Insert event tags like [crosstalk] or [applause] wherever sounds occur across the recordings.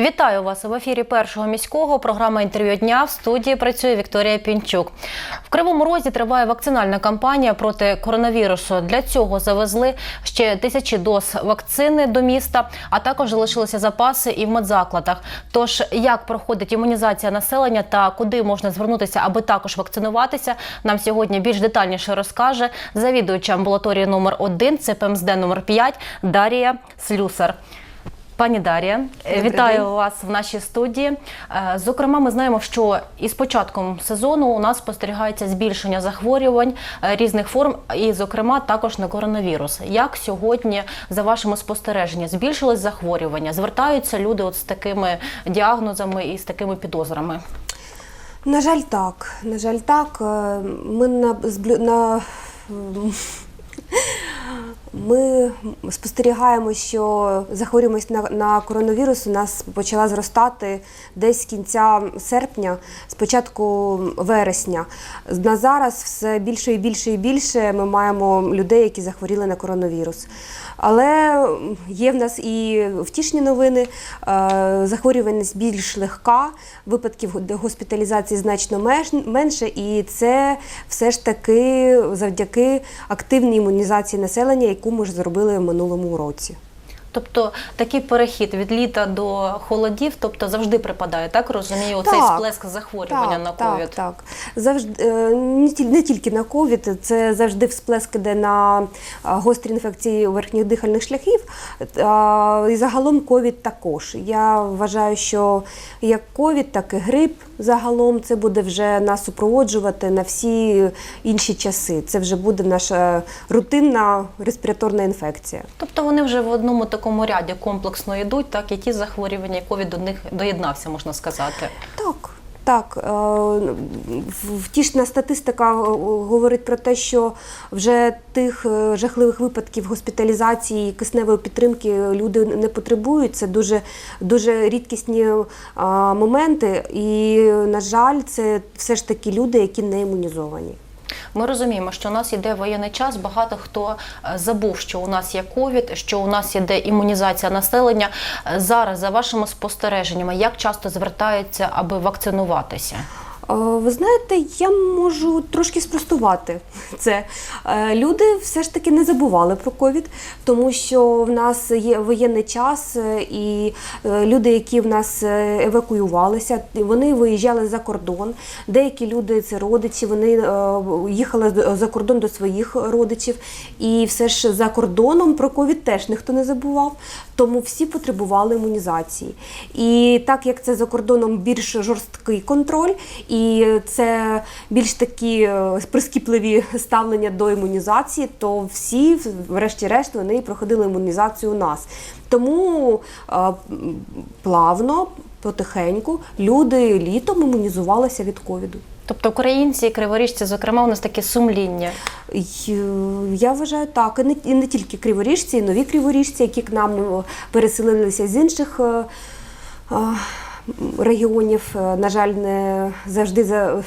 Вітаю вас в ефірі першого міського. Програма інтерв'ю дня в студії працює Вікторія Пінчук. В Кривому Розі триває вакцинальна кампанія проти коронавірусу. Для цього завезли ще тисячі доз вакцини до міста, а також залишилися запаси і в медзакладах. Тож як проходить імунізація населення та куди можна звернутися, аби також вакцинуватися, нам сьогодні більш детальніше розкаже завідуюча амбулаторії номер 1 ЦПМСД номер 5 Дарія Слюсар. Пані Дар'я, вітаю день. вас в нашій студії. Е, Зокрема, ми знаємо, що із початком сезону у нас спостерігається збільшення захворювань е, різних форм, і, зокрема, також на коронавірус. Як сьогодні, за вашими спостереженнями, збільшилось захворювання? Звертаються люди от з такими діагнозами і з такими підозрами? На жаль, так. На жаль, так. Е, Ми на, на ми спостерігаємо, що захворюваність на, на коронавірус у нас почала зростати десь з кінця серпня, з початку вересня. На зараз все більше і більше і більше ми маємо людей, які захворіли на коронавірус. Але є в нас і втішні новини. Е, Захворюваність більш легка, випадків госпіталізації значно менше, і це все ж таки завдяки активній імунізації населення, яку ми ж зробили в минулому році. Тобто такий перехід від літа до холодів, тобто завжди припадає, так розумію, оцей Так, сплеск захворювання на ковід. Так, так. Завжди е, не тільки на ковід, це завжди всплеск іде на гострі інфекції верхніх дихальних шляхів. І загалом ковід також. Я вважаю, що як ковід, так і грип загалом це буде вже нас супроводжувати на всі інші часи. Це вже буде наша рутинна респіраторна інфекція. Тобто вони вже в одному такому ряді комплексно йдуть, так і ті захворювання, і ковід до них доєднався, можна сказати. Так. Так, е, втішна статистика говорить про те, що вже тих е, жахливих випадків госпіталізації кисневої підтримки люди не потребують. Це дуже, дуже рідкісні е, моменти, і, на жаль, це все ж таки люди, які не імунізовані. Ми розуміємо, що у нас іде воєнний час. Багато хто е, забув, що у нас є ковід, що у нас іде імунізація населення. Е, Зараз, за вашими спостереженнями, як часто звертаються, аби вакцинуватися? Е, Ви знаєте, я можу трошки спростувати це. Е, Люди все ж таки не забували про ковід, тому що в нас є воєнний час, е, і люди, які в нас евакуювалися, вони виїжджали за кордон. Деякі люди це родичі, вони їхали за кордон до своїх родичів. І все ж за кордоном про ковід теж ніхто не забував, тому всі потребували імунізації. І так як це за кордоном більш жорсткий контроль, і це більш такі е, прискіпливі ставлення до імунізації, то всі, врешті-решт, вони проходили імунізацію у нас. Тому е, плавно, потихеньку, люди літом імунізувалися від ковіду. Тобто українці і криворіжці, зокрема, у нас таке сумління. Я вважаю так, і не, і не тільки криворіжці, і нові криворіжці, які к нам е, переселилися з інших е, е, регіонів. Е, На жаль, не завжди за,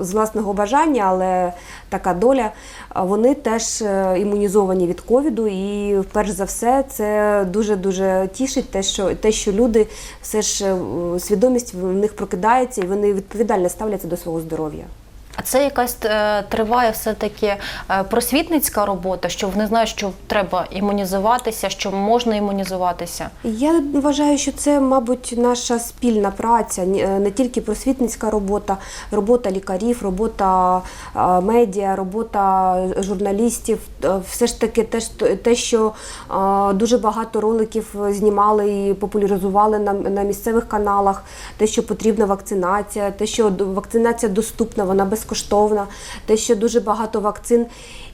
з власного бажання, але така доля. Вони теж е, імунізовані від ковіду, і перш за все це дуже дуже тішить те, що те, що люди все ж е, свідомість в них прокидається, і вони відповідально ставляться до свого здоров'я. А це якась е, триває все-таки е, просвітницька робота, що вони знають, що треба імунізуватися, що можна імунізуватися. Я вважаю, що це, мабуть, наша спільна праця, е, не тільки просвітницька робота, робота лікарів, робота медіа, робота журналістів. Все ж таки, те, що- дуже багато роликів знімали і популяризували на місцевих каналах, те, що потрібна вакцинація, те, що вакцинація доступна, вона безкоштовна, те, що дуже багато вакцин.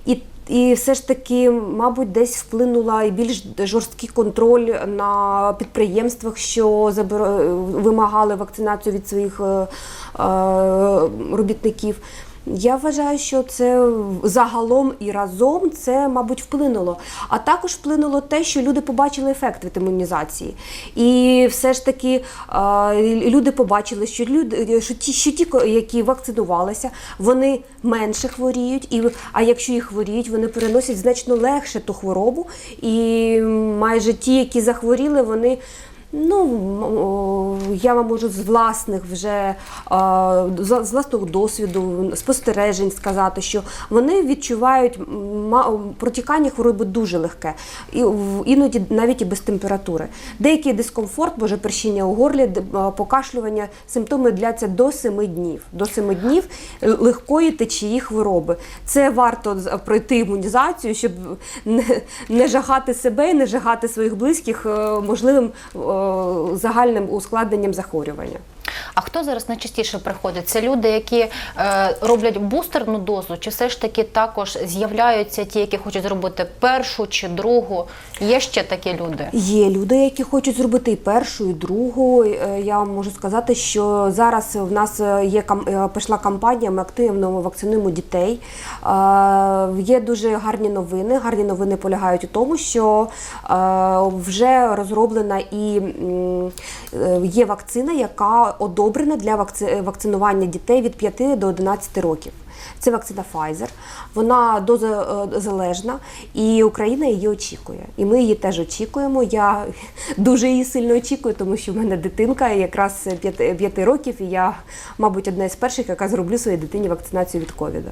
І і все ж таки, мабуть, десь вплинула і більш жорсткий контроль на підприємствах, що вимагали вакцинацію від своїх е, е, робітників. Я вважаю, що це загалом і разом це, мабуть, вплинуло. А також вплинуло те, що люди побачили ефект від імунізації. І все ж таки люди побачили, що люди, що ті, що ті, які вакцинувалися, вони менше хворіють, і а якщо і хворіють, вони переносять значно легше ту хворобу. І майже ті, які захворіли, вони Ну, я вам можу з власних вже з власного досвіду, спостережень сказати, що вони відчувають протікання хвороби дуже легке, і іноді навіть і без температури. Деякий дискомфорт, може першіння у горлі, покашлювання, симптоми дляться до 7 днів. До 7 днів легкої течії хвороби. Це варто пройти імунізацію, щоб не, не жагати себе і не жагати своїх близьких е, можливим загальним ускладненням захворювання. А хто зараз найчастіше приходить? Це люди, які е, роблять бустерну дозу, чи все ж таки також з'являються ті, які хочуть зробити першу чи другу? Є ще такі люди? Є люди, які хочуть зробити і першу, і другу. Е, Я вам можу сказати, що зараз в нас е, є е, пішла кампанія, ми активно вакцинуємо дітей. Є дуже гарні новини. Гарні новини полягають у тому, що вже розроблена і є вакцина, яка одобрена для вакци- вакцинування дітей від 5 до 11 років. Це вакцина Pfizer. Вона дозозалежна, і Україна її очікує. І ми її теж очікуємо. Я [laughs] дуже її сильно очікую, тому що в мене дитинка якраз 5 років, і я, мабуть, одна із перших, яка зроблю своїй дитині вакцинацію від ковіду.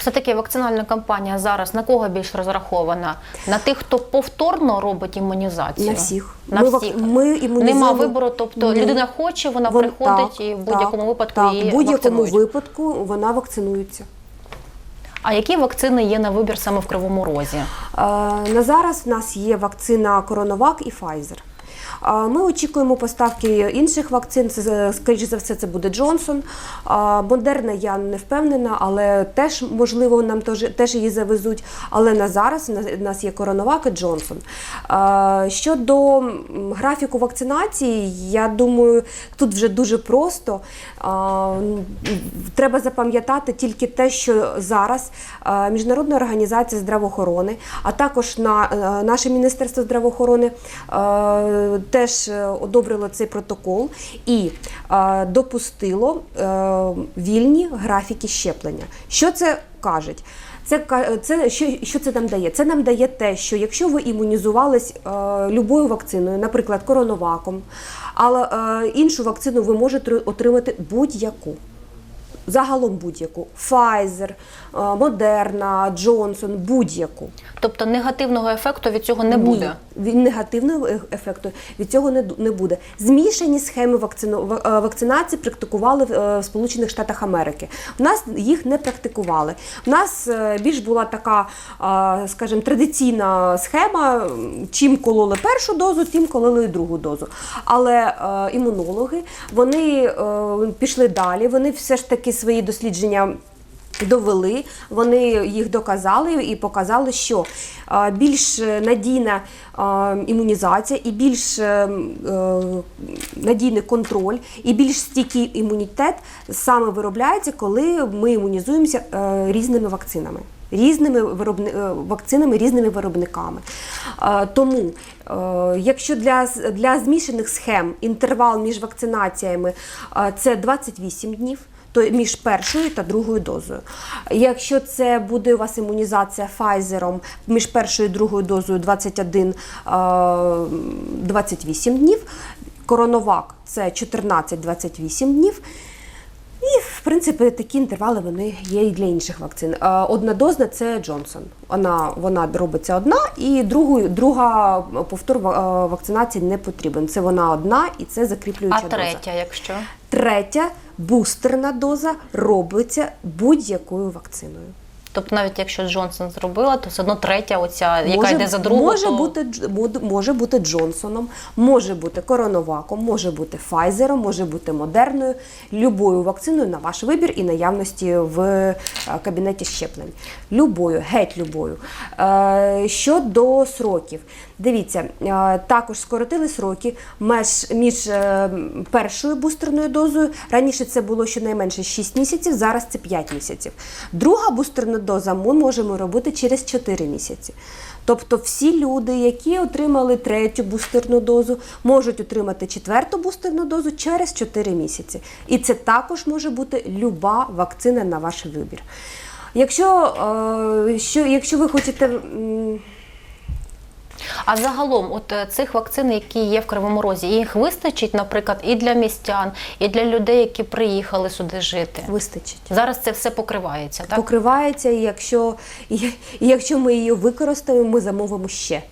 Все-таки вакцинальна кампанія зараз на кого більш розрахована? На тих, хто повторно робить імунізацію? На всіх. На Ми всіх. ми імунізуємо- Нема вибору, тобто Ні. людина хоче, вона Вон- приходить так, і в будь-якому випадку так, її в будь-якому вакцинують. випадку вона вакцинується. А які вакцини є на вибір саме в Кривому Розі? Е, На зараз в нас є вакцина Коронавак і Pfizer. Е, Ми очікуємо поставки інших вакцин. Це скоріш за все, це буде Джонсон. Е, Модерна я не впевнена, але теж можливо нам теж, її завезуть. Але на зараз в нас є Коронавак і Джонсон. Е, Щодо графіку вакцинації, я думаю, тут вже дуже просто. Е, Треба запам'ятати тільки те, що зараз е, Міжнародна організація здравоохорони, а також на е, наше Міністерство здравоохорони е, теж е, одобрило цей протокол і е, допустило е, вільні графіки щеплення. Що це кажуть? Це, це що, що це нам дає? Це нам дає те, що якщо ви імунізувались е, любою вакциною, наприклад, коронаваком, але е, іншу вакцину ви можете отримати будь-яку. Загалом будь-яку. Pfizer, е, Moderna, Johnson, будь-яку. Тобто негативного ефекту від цього не буде. Ні, негативного е- ефекту від цього не, не буде. Змішані схеми вакцину, е, вакцинації практикували в Сполучених Штатах Америки. У нас їх не практикували. У нас більш була така, скажімо, традиційна схема. Чим кололи першу дозу, тим кололи другу дозу. Але імунологи вони пішли далі. Вони все ж таки свої дослідження довели, вони їх доказали і показали, що е, більш надійна е, імунізація і більш е, надійний контроль, і більш стійкий імунітет саме виробляється, коли ми імунізуємося різними вакцинами. Різними виробни... вакцинами, різними виробниками. Тому, якщо для, для змішаних схем інтервал між вакцинаціями е, це 28 днів, то між першою та другою дозою. Якщо це буде у вас імунізація Pfizer між першою і другою дозою 21 е, 28 днів, коронавак це 14-28 днів. В принципі, такі інтервали вони є і для інших вакцин. Е, Однодозна це Джонсон. Вона, вона робиться одна, і другу, друга повтор е, вакцинації не потрібен. Це вона одна і це закріплююча А доза. третя, якщо Третя бустерна доза робиться будь-якою вакциною. Тобто, навіть якщо Джонсон зробила, то все одно третя, оця яка йде за другу, може, то... бути, може бути Джонсоном, може бути Коронаваком, може бути Файзером, може бути Модерною, любою вакциною на ваш вибір і наявності в е, кабінеті щеплень. Любою, геть любою. Е, Щодо сроків, дивіться, е, також скоротили сроки між е, першою бустерною дозою. Раніше це було щонайменше 6 місяців, зараз це 5 місяців. Друга бустерна доза ми можемо робити через 4 місяці. Тобто всі люди, які отримали третю бустерну дозу, можуть отримати четверту бустерну дозу через 4 місяці. І це також може бути люба вакцина на ваш вибір. Якщо, е, що, якщо ви хочете. А загалом, от е, цих вакцин, які є в Кривому Розі, їх вистачить, наприклад, і для містян, і для людей, які приїхали сюди жити. Вистачить. Зараз це все покривається, так? Покривається, і якщо, і, і якщо ми її використаємо, ми замовимо ще.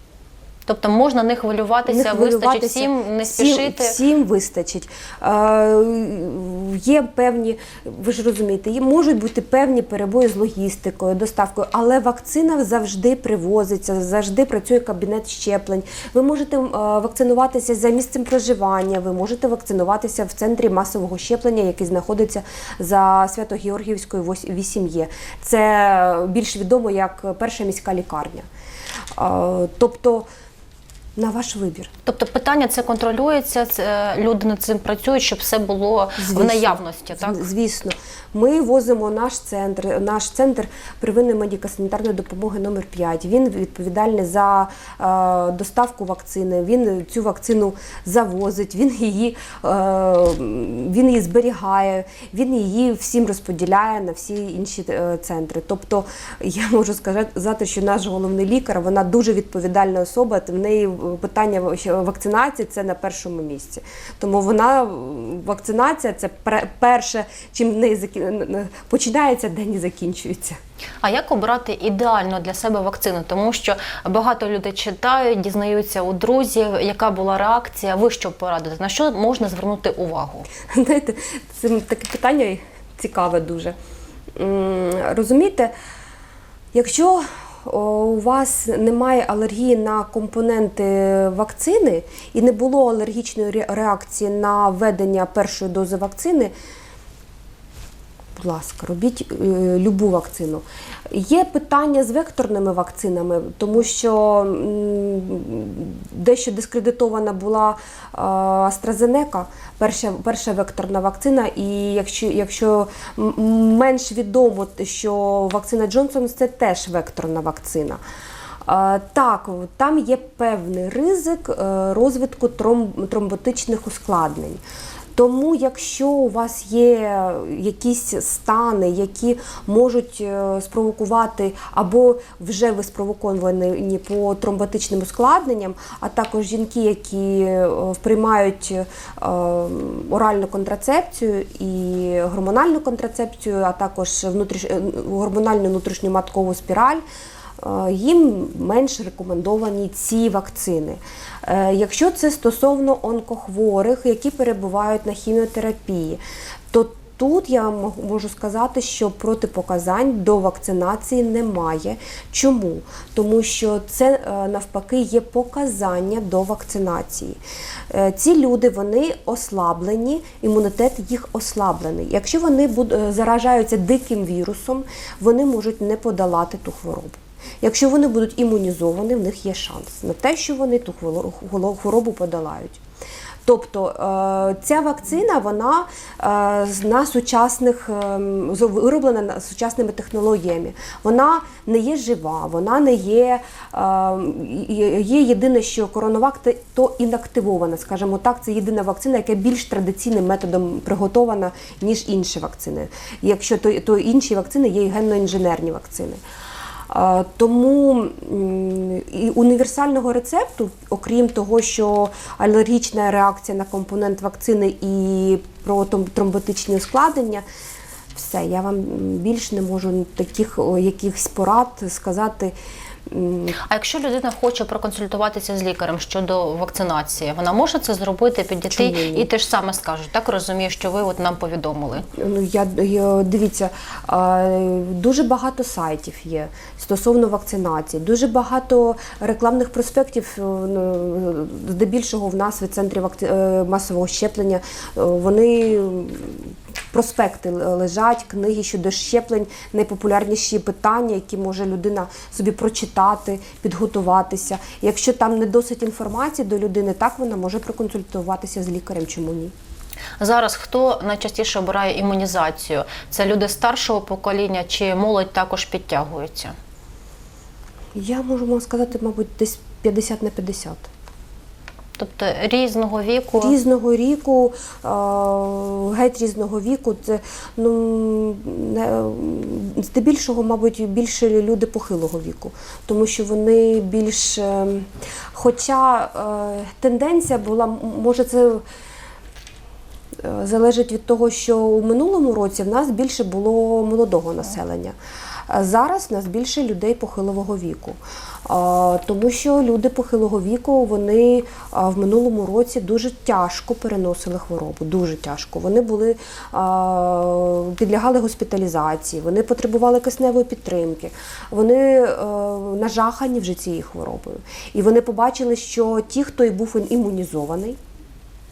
Тобто можна не хвилюватися, Не вистачить всім, не Всім- спішити. Всім вистачить. Е, є певні, ви ж розумієте, є, можуть бути певні перебої з логістикою, доставкою, але вакцина завжди привозиться, завжди працює кабінет щеплень. Ви можете е, вакцинуватися за місцем проживання, ви можете вакцинуватися в центрі масового щеплення, який знаходиться за Свято-Георгіївською 8Є. Це більш відомо як перша міська лікарня. Е, тобто, на ваш вибір. Тобто питання це контролюється, це, люди над цим працюють, щоб все було в наявності, так? Звісно, ми возимо наш центр, наш центр первинної медико-санітарної допомоги номер 5 Він відповідальний за е, доставку вакцини. Він цю вакцину завозить, він її, е, він її зберігає, він її всім розподіляє на всі інші е, центри. Тобто я можу сказати, що наш головний лікар вона дуже відповідальна особа. В неї питання вакцинації це на першому місці. Тому вона вакцинація це перше, чим закі- починається, день і закінчується. А як обрати ідеально для себе вакцину? Тому що багато людей читають, дізнаються у друзів, яка була реакція. Ви що порадите? На що можна звернути увагу? [laughs] Знаєте, це таке питання цікаве дуже. Розумієте, якщо у вас немає алергії на компоненти вакцини і не було алергічної ре- реакції на введення першої дози вакцини, будь ласка, робіть е, любу вакцину. Є питання з векторними вакцинами, тому що дещо дискредитована була е, AstraZeneca, перша, перша векторна вакцина. І якщо, якщо менш відомо, що вакцина Джонсон це теж векторна вакцина. Е, Так, там є певний ризик розвитку тромботичних ускладнень. Тому, якщо у вас є якісь стани, які можуть е, спровокувати, або вже ви спровоковані по тромботичним ускладненням, а також жінки, які е, приймають е, оральну контрацепцію і гормональну контрацепцію, а також внутріш... гормональну внутрішню маткову спіраль. Е, їм менш рекомендовані ці вакцини. Е, Якщо це стосовно онкохворих, які перебувають на хіміотерапії, то Тут я можу сказати, що протипоказань до вакцинації немає. Чому? Тому що це е, навпаки є показання до вакцинації. Ці люди вони ослаблені, імунітет їх ослаблений. Якщо вони заражаються диким вірусом, вони можуть не подолати ту хворобу. Якщо вони будуть імунізовані, в них є шанс на те, що вони ту хворо- хворо- хворобу подолають. Тобто е, ця вакцина вона е, на сучасних ем, вироблена на- сучасними технологіями. Вона не є жива, вона не є, є є єдине, що коронавак то інактивована, скажімо так, це єдина вакцина, яка більш традиційним методом приготована, ніж інші вакцини. Якщо то, то інші вакцини є генно-інженерні вакцини. Тому і універсального рецепту, окрім того, що алергічна реакція на компонент вакцини і про тромботичні ускладнення, все, я вам більш не можу таких якихось порад сказати. А якщо людина хоче проконсультуватися з лікарем щодо вакцинації, вона може це зробити, підійти і те ж саме скажуть. Так розумію, що ви от нам повідомили. Ну, я, дивіться, дуже багато сайтів є стосовно вакцинації, дуже багато рекламних проспектів, е, ну, здебільшого в нас в центрі вакци... е, масового щеплення. е, Вони проспекти лежать, книги щодо щеплень, найпопулярніші питання, які може людина собі прочитати, підготуватися. Якщо там не досить інформації до людини, так вона може проконсультуватися з лікарем. Чому ні? Зараз хто найчастіше обирає імунізацію? Це люди старшого покоління чи молодь також підтягується? Я можу вам сказати, мабуть, десь 50 на 50. Тобто різного віку. Різного ріку, е, геть різного віку. Це ну не, здебільшого, мабуть, більше люди похилого віку, тому що вони більш. е, Хоча е, тенденція була, може, це. е, Залежить від того, що у минулому році в нас більше було молодого населення. Зараз в нас більше людей похилого віку. Тому що люди похилого віку вони в минулому році дуже тяжко переносили хворобу. Дуже тяжко. Вони були підлягали госпіталізації, вони потребували кисневої підтримки, вони е, нажахані вже цією хворобою. І вони побачили, що ті, хто і був імунізований,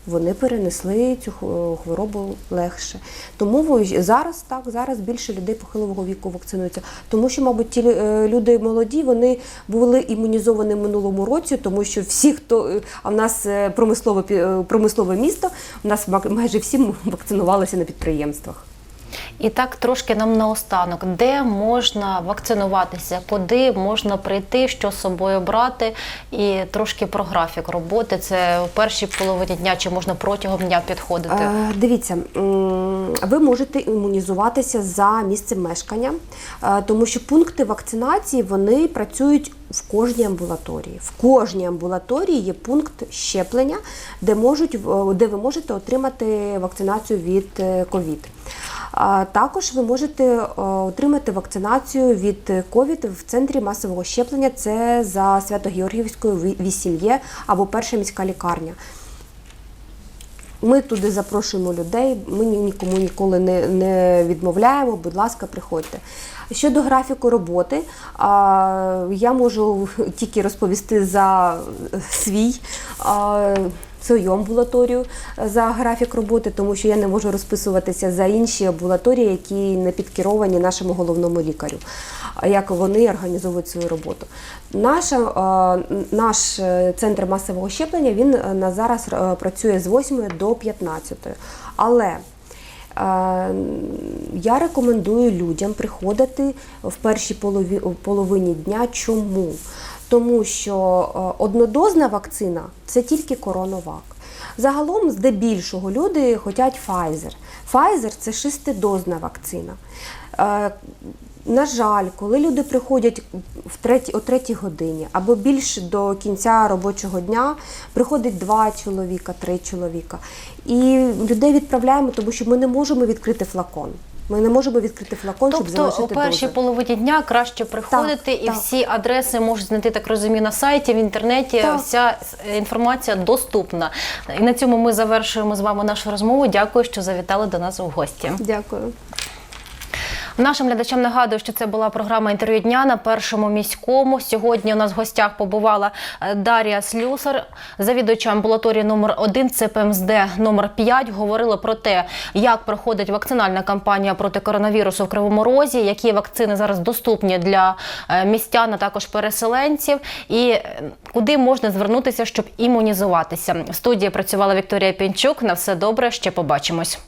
вони перенесли цю хво- хворобу легше. Тому зараз так, зараз більше людей похилого віку вакцинуються. Тому що, мабуть, ті е, люди молоді, вони були імунізовані в минулому році, тому що всі, хто е, а в нас е, промислове промислове місто, у нас майже всі вакцинувалися на підприємствах. І так трошки нам наостанок, де можна вакцинуватися, куди можна прийти, що з собою брати, і трошки про графік роботи. Це у першій половині дня чи можна протягом дня підходити. Е, Дивіться, ви можете імунізуватися за місцем мешкання, е, тому що пункти вакцинації вони працюють в кожній амбулаторії. В кожній амбулаторії є пункт щеплення, де можуть в- де ви можете отримати вакцинацію від е, ковід. Також ви можете е, отримати вакцинацію від ковід в центрі масового щеплення. Це за Свято-Георгіївською 8 є або перша міська лікарня. Ми туди запрошуємо людей, ми нікому ніколи не, не відмовляємо. Будь ласка, приходьте. Щодо графіку роботи, я можу тільки розповісти за свій. Свою амбулаторію за графік роботи, тому що я не можу розписуватися за інші амбулаторії, які не підкеровані нашому головному лікарю, як вони організовують свою роботу. Наша, е, наш е, центр масового щеплення він е, на зараз е, працює з 8 до 15. Але е, я рекомендую людям приходити в першій половині дня. Чому? Тому що е, однодозна вакцина це тільки коронавак. Загалом, здебільшого, люди хочуть Pfizer. Pfizer – це шестидозна вакцина. Е, на жаль, коли люди приходять в треті, о третій годині або більше до кінця робочого дня, приходить два чоловіка, три чоловіка. І людей відправляємо, тому що ми не можемо відкрити флакон. Ми не можемо відкрити флакон, щоб Тобто залишити у першій дози. половині дня краще приходити, і так. всі адреси можуть знайти, так розумію, на сайті, в інтернеті. Так. Вся інформація доступна. І на цьому ми завершуємо з вами нашу розмову. Дякую, що завітали до нас у гості. Дякую. Нашим глядачам нагадую, що це була програма інтерв'ю дня на першому міському. Сьогодні у нас в гостях побувала е, Дар'я Слюсар, завідувача амбулаторії номер 1 ЦПМСД номер 5 Говорили про те, як проходить вакцинальна кампанія проти коронавірусу в Кривому Розі, які вакцини зараз доступні для е, містян, а також переселенців, і е, куди можна звернутися, щоб імунізуватися. В студії працювала Вікторія Пінчук. На все добре. Ще побачимось.